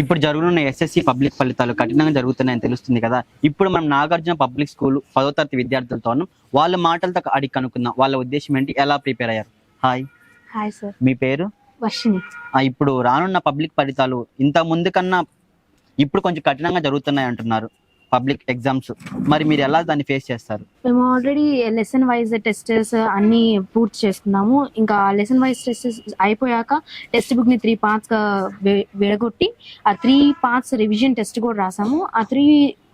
ఇప్పుడు జరుగుతున్న SSC public ఫలితాలు కఠినంగా జరుగుతున్నాయని తెలుస్తుంది కదా. ఇప్పుడు మనం నాగార్జున పబ్లిక్ స్కూల్ పదో తరగతి విద్యార్థులతో ఉన్నాం. వాళ్ళ మాటలతో అడిగి కనుక్కుందాం. వాళ్ళ ఉద్దేశం ఏంటి? ఎలా ప్రిపేర్ అయ్యారు? హాయ్ హాయ్ సార్ మీ పేరు? ఇప్పుడు రానున్న పబ్లిక్ ఫలితాలు ఇంత ముందు కన్నా ఇప్పుడు కొంచెం కఠినంగా జరుగుతున్నాయి అంటున్నారు పబ్లిక్ ఎగ్జామ్స్. మరి మీరు ఎలా దాన్ని ఫేస్ చేస్తారు? మేము ఆల్రెడీ లెసన్ వైజ్ టెస్టెస్ అన్ని పూర్తి చేసుకున్నాము. ఇంకా లెసన్ వైజ్ టెస్టెస్ అయిపోయాక టెక్స్ట్ బుక్ని త్రీ పార్ట్స్గా విడగొట్టి ఆ త్రీ పార్ట్స్ రివిజన్ టెస్ట్ కూడా రాసాము. ఆ త్రీ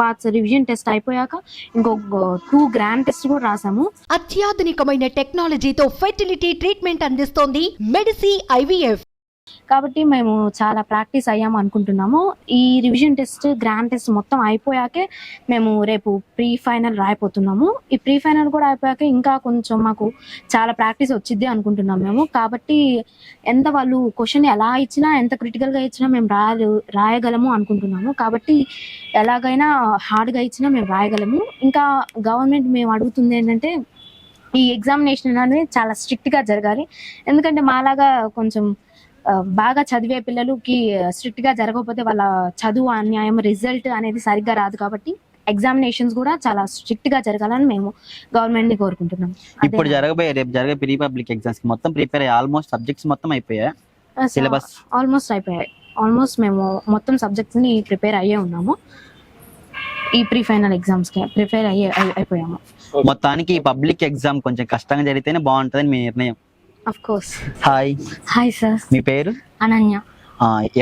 పార్ట్స్ రివిజన్ టెస్ట్ అయిపోయాక ఇంకొక టూ గ్రాండ్ టెస్ట్ కూడా రాసాము. అత్యాధునికమైన టెక్నాలజీతో ఫెర్టిలిటీ ట్రీట్మెంట్ అందిస్తోంది మెడిసి ఐవీఎఫ్. కాబట్టి మేము చాలా ప్రాక్టీస్ అయ్యాము అనుకుంటున్నాము. ఈ రివిజన్ టెస్ట్ గ్రాండ్ టెస్ట్ మొత్తం అయిపోయాకే మేము రేపు ప్రీ ఫైనల్ రాయిపోతున్నాము ఈ ప్రీ ఫైనల్ కూడా అయిపోయాక ఇంకా కొంచెం మాకు చాలా ప్రాక్టీస్ వచ్చింది అనుకుంటున్నాం మేము. కాబట్టి ఎంత వాళ్ళు క్వశ్చన్ ఎలా ఇచ్చినా ఎంత క్రిటికల్గా ఇచ్చినా మేము రాయలు రాయగలము అనుకుంటున్నాము. కాబట్టి ఎలాగైనా హార్డ్గా ఇచ్చినా మేము రాయగలము. ఇంకా గవర్నమెంట్ మేము అడుగుతుంది ఏంటంటే ఈ ఎగ్జామినేషన్ అనేది చాలా స్ట్రిక్ట్గా జరగాలి. ఎందుకంటే మాలాగా కొంచెం బాగా చదివే పిల్లలకి స్ట్రిక్ట్గా జరగకపోతే వాళ్ళ చదువు అన్యాయం రిజల్ట్ అనేది సరిగ్గా రాదు కాబట్టి ఎగ్జామినేషన్స్ కూడా చాలా స్ట్రిక్ట్గా జరగాలని మేము గవర్నమెంట్ని కోరుకుంటున్నాం. ఇప్పుడు జరగబోయే రేపు జరగే ప్రీ పబ్లిక్ ఎగ్జామ్స్కి మొత్తం ప్రిపేర్ అయ్యి ఆల్మోస్ట్ సబ్జెక్ట్స్ మొత్తం అయిపోయాయి? సిలబస్ ఆల్మోస్ట్ అయిపోయాయి. ఆల్మోస్ట్ మేము మొత్తం సబ్జెక్ట్స్ని ప్రిపేర్ అయ్యే ఉన్నాము. ఈ ప్రీ ఫైనల్ ఎగ్జామ్స్కి ప్రిపేర్ అయ్యే అయి- అయిపోయాము. మొత్తానికి ఈ పబ్లిక్ ఎగ్జామ్ కొంచెం కష్టంగా జరిగితేనే బాగుంటుందని మీ నిర్ణయం. Of course hi hi sir మీ పేరు? అనన్య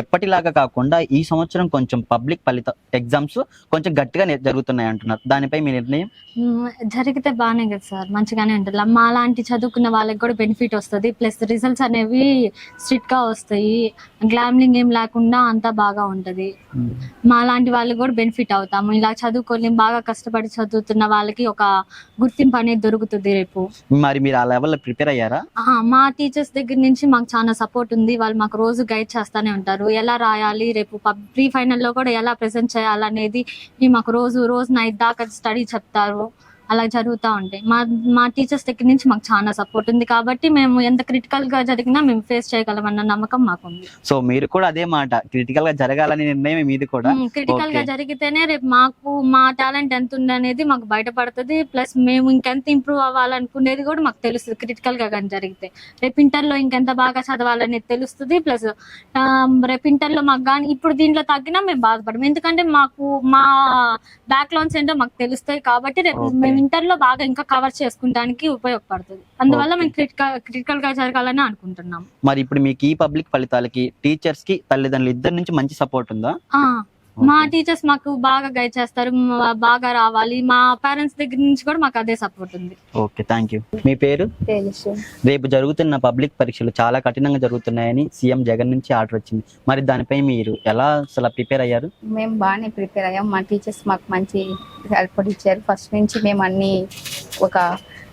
ఎప్పటిలాగా కాకుండా ఈ సంవత్సరం కొంచెం పబ్లిక్ ఫలిత ఎగ్జామ్స్ కొంచెం గట్టిగా జరుగుతున్నాయి అంటున్నారు. దానిపై మీ నిర్ణయం. జరిగితే బాగానే కదా సార్. మంచిగానే ఉంటుంది మా లాంటి చదువుకున్న వాళ్ళకి కూడా బెనిఫిట్ వస్తుంది. ప్లస్ రిజల్ట్స్ అనేవి స్ట్రిక్ట్గా వస్తాయి. గ్లామ్లింగ్ ఏం లేకుండా అంతా బాగా ఉంటది. మా లాంటి వాళ్ళకి కూడా బెనిఫిట్ అవుతాము. ఇలా చదువుకొని బాగా కష్టపడి చదువుతున్న వాళ్ళకి ఒక గుర్తింపు అనేది దొరుకుతుంది రేపు. మరి మీరు ఆ లెవెల్లో ప్రిపేర్ అయ్యారా? మా టీచర్స్ దగ్గర నుంచి మాకు చాలా సపోర్ట్ ఉంది. వాళ్ళు మాకు రోజు గైడ్ చేస్తానే ఉంటారు. ఎలా రాయాలి? రేపు ప్రీ ఫైనల్లో కూడా ఎలా ప్రజెంట్ చేయాలనేది మాకు రోజు రోజు నైట్ దాకా స్టడీ చెప్తారు. అలా జరుగుతూ ఉంటాయి. మా మా టీచర్స్ దగ్గర నుంచి మాకు చాలా సపోర్ట్ ఉంది కాబట్టి మేము ఎంత క్రిటికల్గా జరిగినా మేము ఫేస్ చేయగలమన్న నమ్మకం మాకు సో మీరు కూడా అదే మాట క్రిటికల్గా జరగాలనే నిర్ణయం మీది కూడా. క్రిటికల్గా. జరిగితేనే రేపు మాకు మా టాలెంట్ ఎంత ఉంది అనేది మాకు బయటపడుతుంది. ప్లస్ మేము ఇంకెంత ఇంప్రూవ్ అవ్వాలనుకునేది కూడా మాకు తెలుస్తుంది క్రిటికల్గా కానీ జరిగితే. రేపు ఇంటర్లో ఇంకెంత బాగా చదవాలనేది తెలుస్తుంది. ప్లస్ రేపు ఇంటర్లో మాకు కానీ ఇప్పుడు దీంట్లో తగ్గినా మేము బాధపడము. ఎందుకంటే మాకు మా బ్యాక్ లోన్స్ ఏంటో మాకు తెలుస్తాయి కాబట్టి రేపు. మేము ఇంటర్లో బాగా ఇంకా కవర్ చేసుకుంటానికి ఉపయోగపడుతుంది. అందువల్ల. మేము క్రిటికల్ క్రిటికల్గా జరగాలని అనుకుంటున్నాం మరి ఇప్పుడు మీకు ఈ పబ్లిక్ ఫలితాలకి టీచర్స్కి తల్లిదండ్రులు ఇద్దరి నుంచి మంచి సపోర్ట్ ఉందా? మా టీచర్స్ మాకు బాగా గైడ్ చేస్తారు బాగా రావాలి. మా పేరెంట్స్ దగ్గర నుంచి కూడా మాకు అదే సపోర్ట్ ఉంది. ఓకే థ్యాంక్ యూ మీ పేరు? తెలుసు రేపు జరుగుతున్న పబ్లిక్ పరీక్షలు చాలా కఠినంగా జరుగుతున్నాయని సీఎం జగన్ నుంచి ఆర్డర్ వచ్చింది. మరి దానిపై మీరు ఎలా అసలు ప్రిపేర్ అయ్యారు? మేము బాగానే ప్రిపేర్ అయ్యాం. మా టీచర్స్ మాకు మంచి హెల్ప్ ఇచ్చారు. ఫస్ట్ నుంచి మేము అన్ని ఒక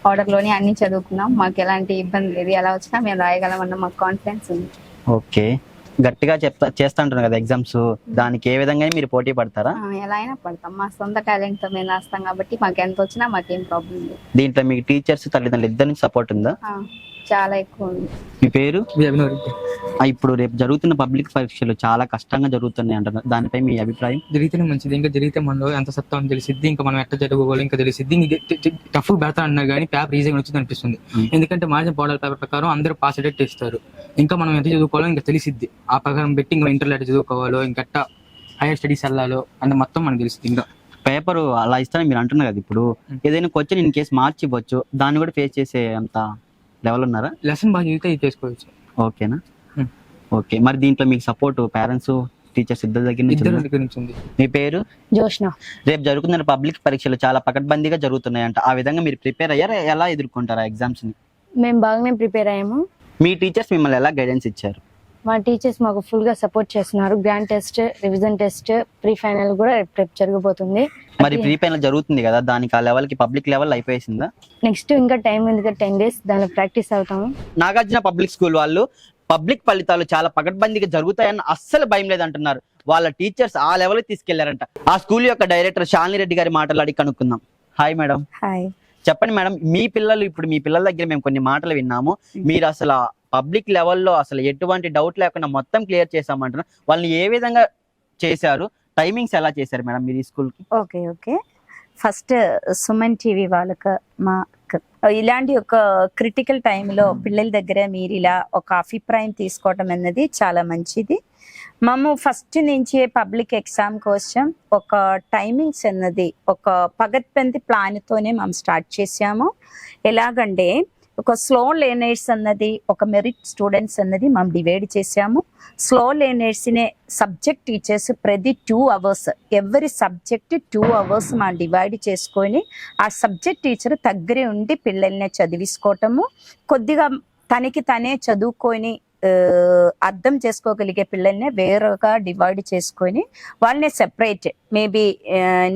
ఆర్డర్లోనే అన్ని చదువుకున్నాం. మాకు ఎలాంటి ఇబ్బంది లేదు. ఎలా వచ్చినా మేము రాయగలమన్న మాకు కాన్ఫిడెన్స్ ఉంది. ఓకే గట్టిగా చెప్తా చేస్తా అంటున్నారు కదా ఎగ్జామ్స్. దానికి ఏ విధంగా మీరు పోటీ పడతారా? ఎలా అయినా పడతాం. మా సొంత టాలెంట్తో మేము రాస్తాం కాబట్టి మాకు ఎంత వచ్చినా మాకేం ప్రాబ్లం లేదు. దీంట్లో మీకు టీచర్స్ తల్లిదండ్రులు ఇద్దరి నుంచి సపోర్ట్ ఉందా? చాలా ఎక్కువ ఉంది. మీ పేరు? ఆ, ఇప్పుడు రేపు జరుగుతున్న పబ్లిక్ పరీక్షలు చాలా కష్టంగా జరుగుతున్నాయి అంటున్నారు దానిపై మీ అభిప్రాయం? జరిగితేనే మంచిది. ఇంకా జరిగితే మనలో ఎంత సత్తా అని తెలిసిద్ది. ఇంకా మనం ఎట్లా జరగబోవాలి ఇంకా తెలిసిద్ది. టఫ్ పెడతా అన్నారు కానీ పేపర్ ఈజీగా వచ్చింది అనిపిస్తుంది. ఎందుకంటే మార్జిన్ మోడల్ పేపర్ ప్రకారం అందరూ పాస్ అయ్యేటట్టు ఇస్తారు. ఇంకా మనం ఎంత చదువుకోవాలో ఇంకా తెలిసిద్ది. ఆ ప్రకారం పెట్టి ఇంకా ఇంటర్లో ఎట్లా చదువుకోవాలో ఇంకా హైయర్ స్టడీస్ వెళ్ళాలో అంటే మొత్తం మనకు తెలిసింది ఇంకా. పేపర్ అలా ఇస్తారని మీరు అంటున్నారు కదా ఇప్పుడు. ఏదైనా క్వశ్చన్ ఇన్ కేసు మార్చి ఇవ్వచ్చు దాన్ని కూడా ఫేస్ చేసే అంత లెవెల్ ఉన్నారా? లెసన్ బాగా చదివితే ఇది చేసుకోవచ్చు. ఓకేనా? Hmm. ఓకే. మరి దీంట్లో మీకు సపోర్ట్ పేరెంట్స్ టీచర్స్ ఇద్దరి దగ్గర నుంచి ఇద్దరు ఉందా? దగ్గర నుంచి ఉంది. మీ పేరు? జోష్న రేపు జరుగుతున్న పబ్లిక్ పరీక్షలు చాలా పకడ్బందీగా జరుగుతున్నాయంట. ఆ విధంగా మీరు ప్రిపేర్ అయ్యారా? ఎలా ఎదుర్కొంటారా ఎగ్జామ్స్ని? మేము బాగానే ప్రిపేర్ అయ్యాము. మీ టీచర్స్ మిమ్మల్ని ఎలా గైడెన్స్ ఇచ్చారు? మా టీచర్స్ మాకు ఫుల్గా సపోర్ట్ చేస్తున్నారు. Grand test revision test pre final కూడా రేపు జరగబోతుంది. మరి ప్రీ ఫైనల్ జరుగుతుంది కదా దానికి ఆ లెవెల్కి పబ్లిక్ లెవెల్ అయిపోయేసిందా? నెక్స్ట్ ఇంకా టైం ఉంది కదా టెన్ డేస్ దాని ప్రాక్టీస్ అవుతాము. నాగార్జున పబ్లిక్ స్కూల్ వాళ్ళు పబ్లిక్ ఫలితాలు చాలా పకడ్బందీగా జరుగుతాయని అస్సలు భయం లేదంటున్నారు. వాళ్ళ టీచర్స్ ఆ లెవెల్ తీసుకెళ్ళారంట. ఆ స్కూల్ యొక్క డైరెక్టర్ శాలిని రెడ్డి గారి మాటలు అడిగి కనుక్కుందాం. హాయ్ మేడం హాయ్ చెప్పండి మేడం మీ పిల్లలు ఇప్పుడు మీ పిల్లల దగ్గర మేము కొన్ని మాటలు విన్నాము. మీరు అసలు పబ్లిక్ లెవెల్లో అసలు ఎటువంటి డౌట్ లేకుండా మొత్తం క్లియర్ చేసామంటున్నారు వాళ్ళని ఏ విధంగా చేశారు? టైమింగ్స్ ఎలా చేశారు మేడం మీరు ఈ okay okay. First Suman TV వాళ్ళకి మా ఇలాంటి ఒక క్రిటికల్ టైంలో పిల్లల దగ్గర మీరు ఇలా ఒక అభిప్రాయం తీసుకోవటం అన్నది చాలా మంచిది. మేము ఫస్ట్ నుంచి పబ్లిక్ ఎగ్జామ్ కోసం ఒక టైమింగ్స్ అన్నది ఒక పగత్బంది ప్లాన్తోనే మేము స్టార్ట్ చేసాము ఎలాగంటే ఒక స్లో లేనర్స్ అన్నది ఒక మెరిట్ స్టూడెంట్స్ అన్నది మనం డివైడ్ చేసాము స్లో లేనర్స్నే సబ్జెక్ట్ టీచర్స్ ప్రతి టూ అవర్స్ ఎవరి సబ్జెక్ట్ టూ అవర్స్ మా డివైడ్ చేసుకొని ఆ సబ్జెక్ట్ టీచర్ దగ్గరే ఉండి పిల్లల్ని చదివించుకోవటము. కొద్దిగా తనకి తనే చదువుకొని అర్థం చేసుకోగలిగే పిల్లల్ని వేరుగా డివైడ్ చేసుకొని వాళ్ళని సెపరేట్ మేబీ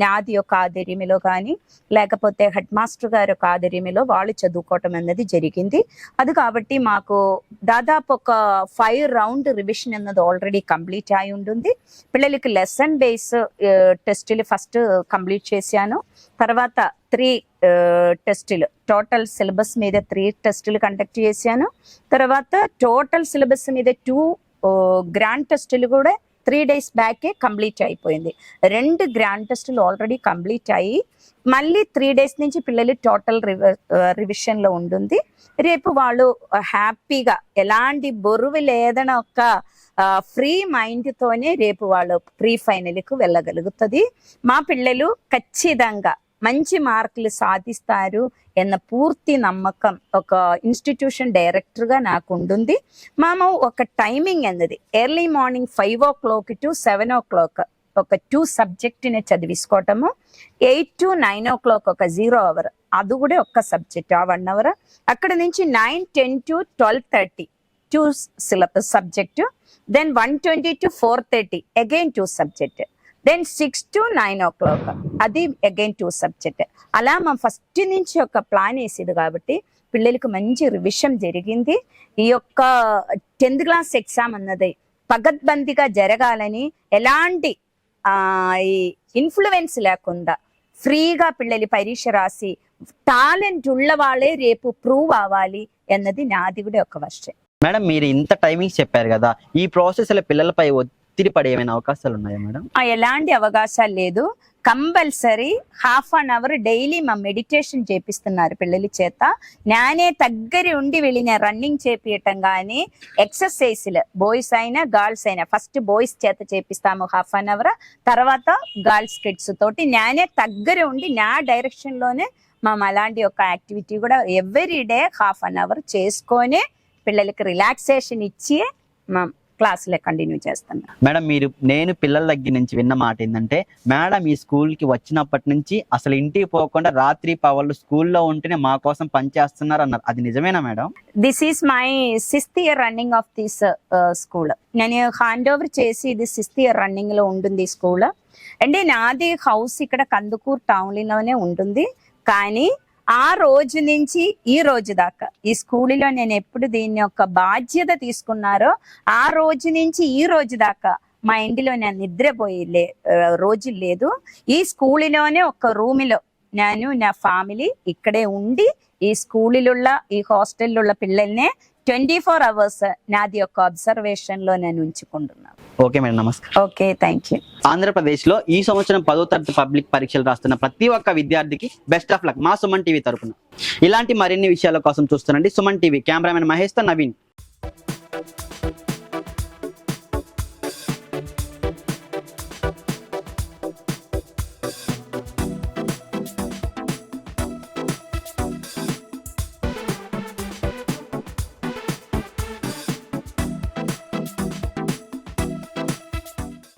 నాది యొక్క ఆధ్వర్యంలో కానీ లేకపోతే హెడ్ మాస్టర్ గారి యొక్క ఆధ్వర్యంలో వాళ్ళు చదువుకోవటం అన్నది జరిగింది. అది కాబట్టి మాకు దాదాపు ఒక ఫైవ్ రౌండ్ రివిజన్ అన్నది ఆల్రెడీ కంప్లీట్ అయి ఉంటుంది. పిల్లలకి లెసన్ బేస్ టెస్టులు ఫస్ట్ కంప్లీట్ చేశాను. తర్వాత త్రీ టెస్టులు టోటల్ సిలబస్ మీద త్రీ టెస్టులు కండక్ట్ చేశాను. తర్వాత టోటల్ సిలబస్ మీద టూ గ్రాండ్ టెస్టులు కూడా త్రీ డేస్ బ్యాకే కంప్లీట్ అయిపోయింది. రెండు గ్రాండ్ టెస్టులు ఆల్రెడీ కంప్లీట్ అయ్యి మళ్ళీ త్రీ డేస్ నుంచి పిల్లలు టోటల్ రివిజన్లో ఉంటుంది రేపు వాళ్ళు uh, హ్యాపీగా ఎలాంటి బొరువు లేదని ఒక ఫ్రీ uh, మైండ్తోనే రేపు వాళ్ళు ప్రీ ఫైనల్కు వెళ్ళగలుగుతుంది. మా పిల్లలు ఖచ్చితంగా మంచి మార్కులు సాధిస్తారు అన్న పూర్తి నమ్మకం ఒక ఇన్స్టిట్యూషన్ డైరెక్టర్గా నాకు ఉంటుంది మేము ఒక టైమింగ్ అన్నది. Early morning five o'clock to seven o'clock ఒక టూ సబ్జెక్ట్ని చదివించుకోవటము. Eight to nine o'clock ఒక జీరో అవర్ అది కూడా ఒక్క సబ్జెక్ట్ ఆ వన్ అవర్ అక్కడ నుంచి nine ten to twelve thirty two syllabus subject then one twenty to four thirty again two subject then six to nine o'clock అది again two subject అలా మా ఫస్ట్ నుంచి ఒక ప్లాన్ వేసేది కాబట్టి పిల్లలకు మంచి రివిజన్ జరిగింది. ఈ యొక్క టెన్త్ క్లాస్ ఎగ్జామ్ అన్నది పగద్బందీగా జరగాలని ఎలాంటి ఆ, ఈ ఇన్ఫ్లుయెన్స్ లేకుండా ఫ్రీగా పిల్లలు పరీక్ష రాసి టాలెంట్ ఉన్న వాళ్ళే రేపు ప్రూవ్ అవ్వాలి అన్నది నాది కూడా ఒక వర్షం మేడం మీరు ఇంత టైమింగ్స్ చెప్పారు కదా ఈ ప్రాసెస్లో పిల్లలపై ఒత్తిడి పడే ఏమైనా అవకాశాలు ఉన్నాయా మేడం ఎలాంటి అవకాశాలు లేదు. Compulsory half an hour daily మా మెడిటేషన్ చేపిస్తున్నారు పిల్లల చేత. నేనే దగ్గర ఉండి వెళ్ళిన రన్నింగ్ చేపియటం కానీ ఎక్సర్సైజ్లు బాయ్స్ అయినా గర్ల్స్ అయినా ఫస్ట్ బాయ్స్ చేత చేపిస్తాము హాఫ్ అన్ అవర్. తర్వాత గర్ల్స్ కిడ్స్ తోటి నేనే దగ్గర ఉండి నా డైరెక్షన్లోనే మేము అలాంటి ఒక యాక్టివిటీ కూడా every day half an hour చేసుకొని పిల్లలకి రిలాక్సేషన్ ఇచ్చి మా క్లాసులే కంటిన్యూ చేస్తున్నాం. మేడం మీరు నేను పిల్లల దగ్గర నుంచి విన్న మాట ఏంటంటే మేడం ఈ స్కూల్కి వచ్చినప్పటి నుంచి అసలు ఇంటికి పోకుండా రాత్రి పవర్లు స్కూల్లో ఉంటేనే మా కోసం పనిచేస్తున్నారు అన్నారు. అది నిజమేనా madam? This is my sixth year running of this school నేను హ్యాండ్ ఓవర్ చేసి ఇది సిక్స్త్ ఇయర్ రన్నింగ్లో ఉంటుంది స్కూల్ అంటే నాది హౌస్ ఇక్కడ కందుకూరు టౌన్లోనే ఉంటుంది. కానీ ఆ రోజు నుంచి ఈ రోజు దాకా ఈ స్కూల్లో నేను ఎప్పుడు దీని ఒక బాధ్యత తీసుకున్నారో ఆ రోజు నుంచి ఈ రోజు దాకా మా ఇంటిలో నేను నిద్రపోయే లే రోజు లేదు. ఈ స్కూల్లోనే ఒక రూమ్లో నేను నా ఫ్యామిలీ ఇక్కడే ఉండి ఈ స్కూల్లో ఈ హాస్టల్లో పిల్లల్నే ట్వంటీ ఫోర్ అవర్స్ నాది యొక్క అబ్జర్వేషన్లో నేను ఉంచుకుంటున్నాను. ఓకే మేడం నమస్కారం ఓకే థ్యాంక్ యూ ఆంధ్రప్రదేశ్లో ఈ సంవత్సరం పదో తరగతి పబ్లిక్ పరీక్షలు రాస్తున్న ప్రతి ఒక్క విద్యార్థికి బెస్ట్ ఆఫ్ లక్ మా సుమన్ టీవీ తరపున. ఇలాంటి మరిన్ని విషయాల కోసం చూస్తున్నాండి సుమన్ టీవీ. కెమెరామెన్ మహేష్ నవీన్.